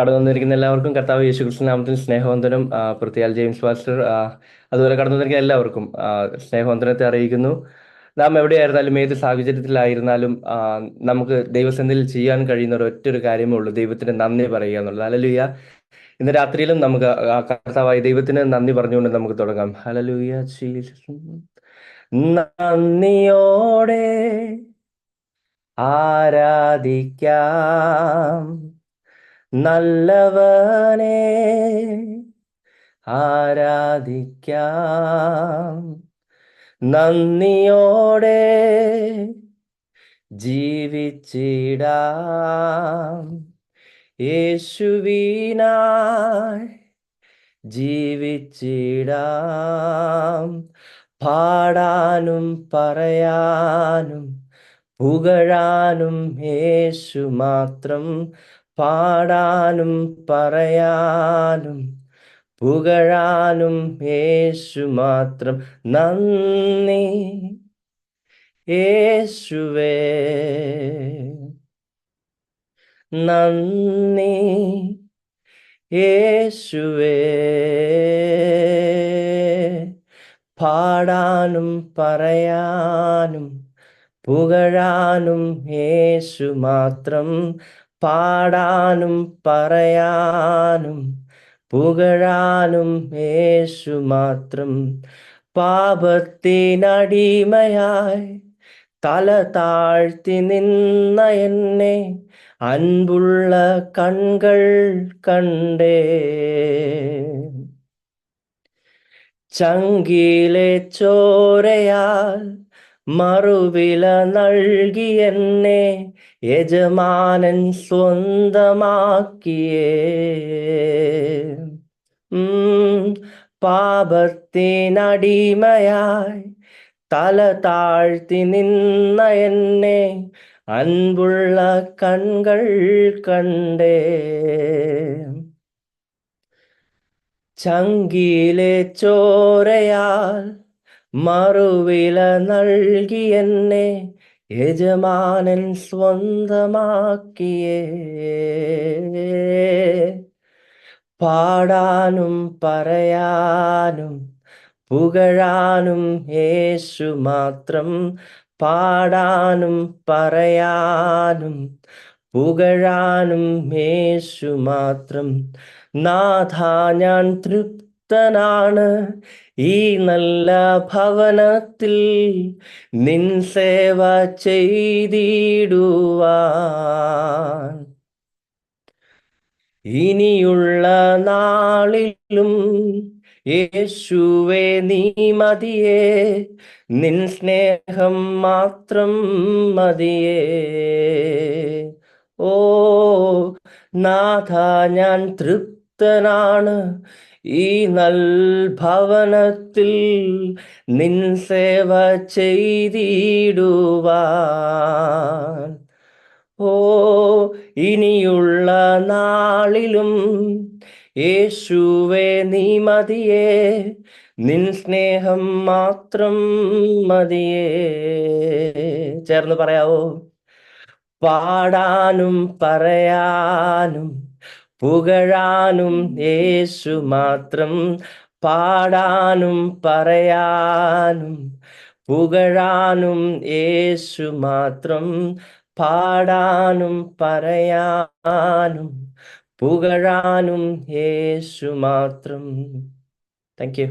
കടന്നു വന്നിരിക്കുന്ന എല്ലാവർക്കും കർത്താവ് യേശു ക്രിസ്തു നാമത്തിൽ സ്നേഹവന്ദനം. ആ, ജെയിംസ് പാസ്റ്റർ ആ, അതുപോലെ കടന്നു വന്നിരിക്കുന്ന എല്ലാവർക്കും ആ, സ്നേഹവന്ദനത്തെ അറിയിക്കുന്നു. നാം എവിടെയായിരുന്നാലും ഏത് സാഹചര്യത്തിലായിരുന്നാലും നമുക്ക് ദൈവസന്നിധിയിൽ ചെയ്യാൻ കഴിയുന്ന ഒരു ഒറ്റൊരു കാര്യമേ ഉള്ളൂ. ദൈവത്തിന് നന്ദി പറയുക എന്നുള്ളത്. ഹല്ലേലൂയ. ഇന്ന് രാത്രിയിലും നമുക്ക് ആ കർത്താവായ ദൈവത്തിന് നന്ദി പറഞ്ഞുകൊണ്ട് നമുക്ക് തുടങ്ങാം. ഹല്ലേലൂയ. ജീസസ്. നന്ദിയോടെ ആരാധിക്കാം. നല്ലവനെ ആരാധിക്കാം. നന്ദിയോടെ ജീവിച്ചിടാം. യേശുവിനായ് ജീവിച്ചിടാം. പാടാനും പറയാനും പുകഴാനും യേശു മാത്രം പാടാനും പറയാനും പുകഴാനും യേശു മാത്രം നന്ദി. യേശുവേ നന്ദി. യേശുവേ പാടാനും പറയാനും പുകഴാനും യേശു മാത്രം പാടാനും പറയാനും പുകഴാനും യേശു മാത്രം പാപത്തിനടിമയായി തല താഴ്ത്തി നിന്ന എന്നെ അൻപുള്ള കൺകൾ കണ്ടേ. ചങ്കിലെ ചോരയാൽ മറുവില നൽകി എന്നെ യജമാനൻ സ്വന്തമാക്കിയേ. പാപത്തിനടിമയായി തല താഴ്ത്തി നിന്ന എന്നെ അൻപുള്ള കൺകൾ കണ്ടേ. ചങ്കിലെ ചോരയാൽ മറുവില നൽകി എന്നെ യജമാനൻ സ്വന്തമാക്കിയേ. പാടാനും പറയാനും പുകഴാനും യേശു മാത്രം പാടാനും പറയാനും പുകഴാനും യേശു മാത്രം. നാഥ ഞാൻ തൃപ്തനാണ് ഈ നല്ല ഭവനത്തിൽ നിൻ സേവ ചെയ്തിടുവാൻ. ഇനിയുള്ള നാളിലും യേശുവേ നീ മതിയേ. നിൻ സ്നേഹം മാത്രം മതിയേ. ഓ നാഥ ഞാൻ തൃപ്തനാണ്. ഈ നൽഭവനത്തിൽ നിൻ സേവ ചെയ്തിടുവാൻ. ഓ ഇനിയുള്ള നാളിലും യേശുവേ നീ മതിയേ. നിൻ സ്നേഹം മാത്രം മതിയേ. ചേർന്ന് പറയാവോ? പാടാനും പറയാനും പുകഴാനും യേശു മാത്രം പാടാനും പറയാനും പുകഴാനും യേശു മാത്രം പാടാനും പറയാനും പുകഴാനും യേശു മാത്രം. Thank you